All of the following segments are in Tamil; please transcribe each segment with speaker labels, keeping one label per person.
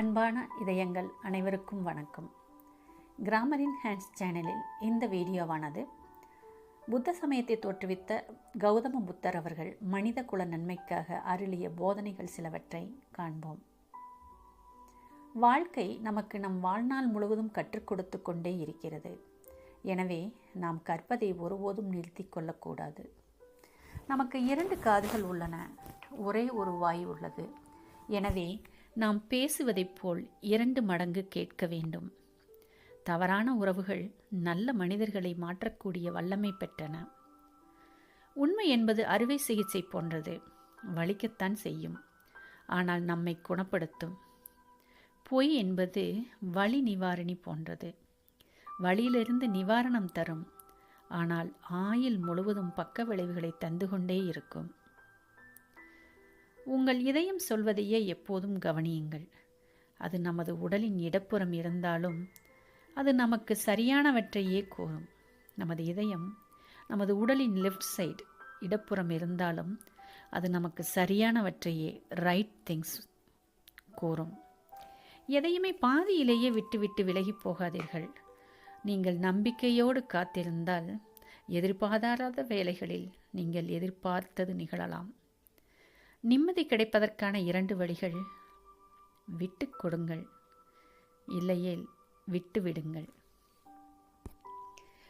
Speaker 1: அன்பான இதயங்கள் அனைவருக்கும் வணக்கம். கிராமரின் ஹேண்ட்ஸ் சேனலில் இந்த வீடியோவானது. புத்த சமயத்தை தோற்றுவித்த கௌதம புத்தர் அவர்கள் மனித குல நன்மைக்காக அருளிய போதனைகள் சிலவற்றை காண்போம். வாழ்க்கை நமக்கு நம் வாழ்நாள் முழுவதும் கற்றுக் கொடுத்து கொண்டே இருக்கிறது. எனவே நாம் கற்பதை ஒருபோதும் நிறுத்தி கொள்ளக்கூடாது. நமக்கு இரண்டு காதுகள் உள்ளன. ஒரே ஒரு வாய் உள்ளது. எனவே நாம் பேசுவதைப் போல் இரண்டு மடங்கு கேட்க வேண்டும். தவறான உறவுகள் நல்ல மனிதர்களை மாற்றக்கூடிய வல்லமை பெற்றன. உண்மை என்பது அறுவை சிகிச்சை போன்றது. வலிக்கத்தான் செய்யும். ஆனால் நம்மை குணப்படுத்தும். பொய் என்பது வலி நிவாரணி போன்றது. வழியிலிருந்து நிவாரணம் தரும். ஆனால் ஆயில் முழுவதும் பக்க விளைவுகளை தந்து கொண்டே இருக்கும். உங்கள் இதயம் சொல்வதையே எப்போதும் கவனியுங்கள். அது நமது உடலின் இடப்புறம் இருந்தாலும் அது நமக்கு சரியானவற்றையே கூறும். நமது இதயம் நமது உடலின் லெஃப்ட் சைடு இடப்புறம் இருந்தாலும் அது நமக்கு சரியானவற்றையே ரைட் திங்ஸ் கூறும். எதையுமே பாதியிலேயே விட்டுவிட்டு விலகி போகாதீர்கள். நீங்கள் நம்பிக்கையோடு காத்திருந்தால் எதிர்பாராத வேலைகளில் நீங்கள் எதிர்பார்த்தது நிகழலாம். நிம்மதி கிடைப்பதற்கான இரண்டு வழிகள். விட்டு கொடுங்கள். இல்லையேல் விட்டு விடுங்கள்.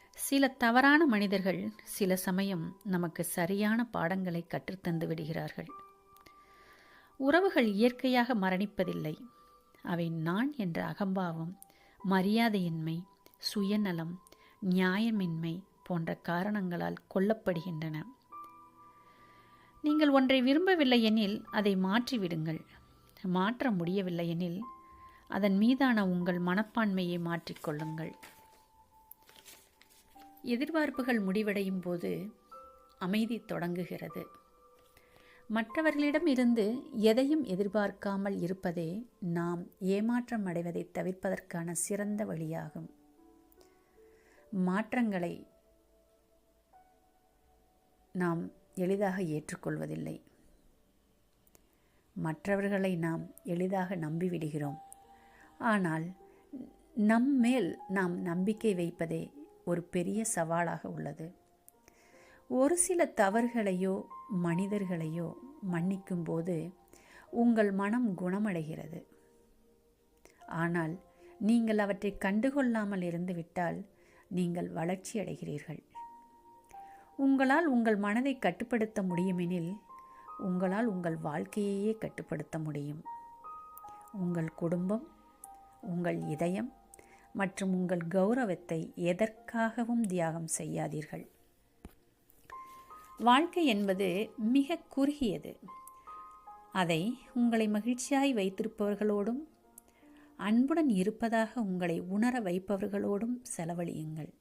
Speaker 1: சில தவறான மனிதர்கள் சில சமயம் நமக்கு சரியான பாடங்களை கற்றுத்தந்து விடுகிறார்கள். உறவுகள் இயற்கையாக மரணிப்பதில்லை. அவை நான் என்ற அகம்பாவம் மரியாதையின்மை சுயநலம் நியாயமின்மை போன்ற காரணங்களால் கொல்லப்படுகின்றன. நீங்கள் ஒன்றை விரும்பவில்லை எனில் அதை மாற்றிவிடுங்கள். மாற்ற முடியவில்லை எனில் அதன் மீதான உங்கள் மனப்பான்மையை மாற்றிக்கொள்ளுங்கள் எதிர்பார்ப்புகள் முடிவடையும் போது அமைதி தொடங்குகிறது. மற்றவர்களிடம் இருந்து எதையும் எதிர்பார்க்காமல் இருப்பதே நாம் ஏமாற்றம் அடைவதை தவிர்ப்பதற்கான சிறந்த வழியாகும். மாற்றங்களை நாம் எளிதாக ஏற்றுக்கொள்வதில்லை. மற்றவர்களை நாம் எளிதாக நம்பிவிடுகிறோம். ஆனால் நம் மேல் நாம் நம்பிக்கை வைப்பதே ஒரு பெரிய சவாலாக உள்ளது. ஒரு சில தவறுகளையோ மனிதர்களையோ மன்னிக்கும் போது உங்கள் மனம் குணமடைகிறது. ஆனால் நீங்கள் அவற்றை கண்டுகொள்ளாமல் இருந்துவிட்டால் நீங்கள் வளர்ச்சி அடைகிறீர்கள் உங்களால் உங்கள் மனதை கட்டுப்படுத்த முடியுமெனில் உங்களால் உங்கள் வாழ்க்கையையே கட்டுப்படுத்த முடியும். உங்கள் குடும்பம் உங்கள் இதயம் மற்றும் உங்கள் கௌரவத்தை எதற்காகவும் தியாகம் செய்யாதீர்கள். வாழ்க்கை என்பது மிக குறுகியது. அதை உங்களை மகிழ்ச்சியாய் வைத்திருப்பவர்களோடும் அன்புடன் இருப்பதாக உங்களை உணர வைப்பவர்களோடும் செலவழியுங்கள்.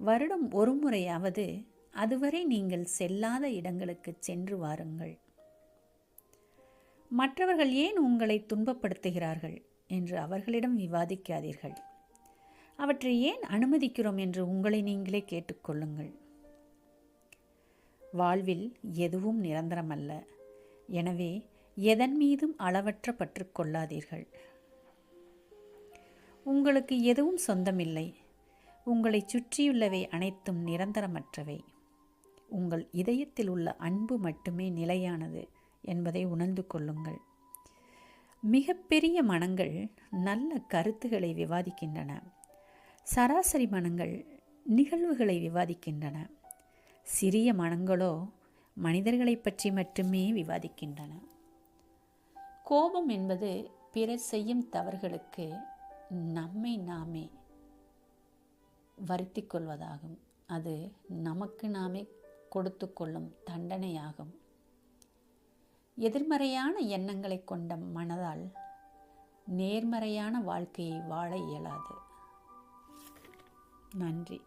Speaker 1: வருடம் ஒரு முறையாவது அதுவரை நீங்கள் செல்லாத இடங்களுக்கு சென்று வாருங்கள். மற்றவர்கள் ஏன் உங்களை துன்பப்படுத்துகிறார்கள் என்று அவர்களிடம் விவாதிக்காதீர்கள். அவற்றை ஏன் அனுமதிக்கிறோம் என்று உங்களை நீங்களே கேட்டுக்கொள்ளுங்கள் வாழ்வில் எதுவும் நிரந்தரமல்ல. எனவே எதன் மீதும் அளவற்ற பற்று கொள்ளாதீர்கள். உங்களுக்கு எதுவும் சொந்தமில்லை. உங்களை சுற்றியுள்ளவை அனைத்தும் நிரந்தரமற்றவை. உங்கள் இதயத்தில் உள்ள அன்பு மட்டுமே நிலையானது என்பதை உணர்ந்து கொள்ளுங்கள். மிகப்பெரிய மனங்கள் நல்ல கருத்துக்களை விவாதிக்கின்றன. சராசரி மனங்கள் நிகழ்வுகளை விவாதிக்கின்றன. சிறிய மனங்களோ மனிதர்களை பற்றி மட்டுமே விவாதிக்கின்றன. கோபம் என்பது பிறர் செய்யும் தவறுகளுக்கு நம்மை நாமே வருத்தி கொள்வதாகும் அது நமக்கு நாமே கொடுத்து கொள்ளும் தண்டனையாகும். எதிர்மறையான எண்ணங்களை கொண்ட மனதால் நேர்மறையான வாழ்க்கையை வாழ இயலாது. நன்றி.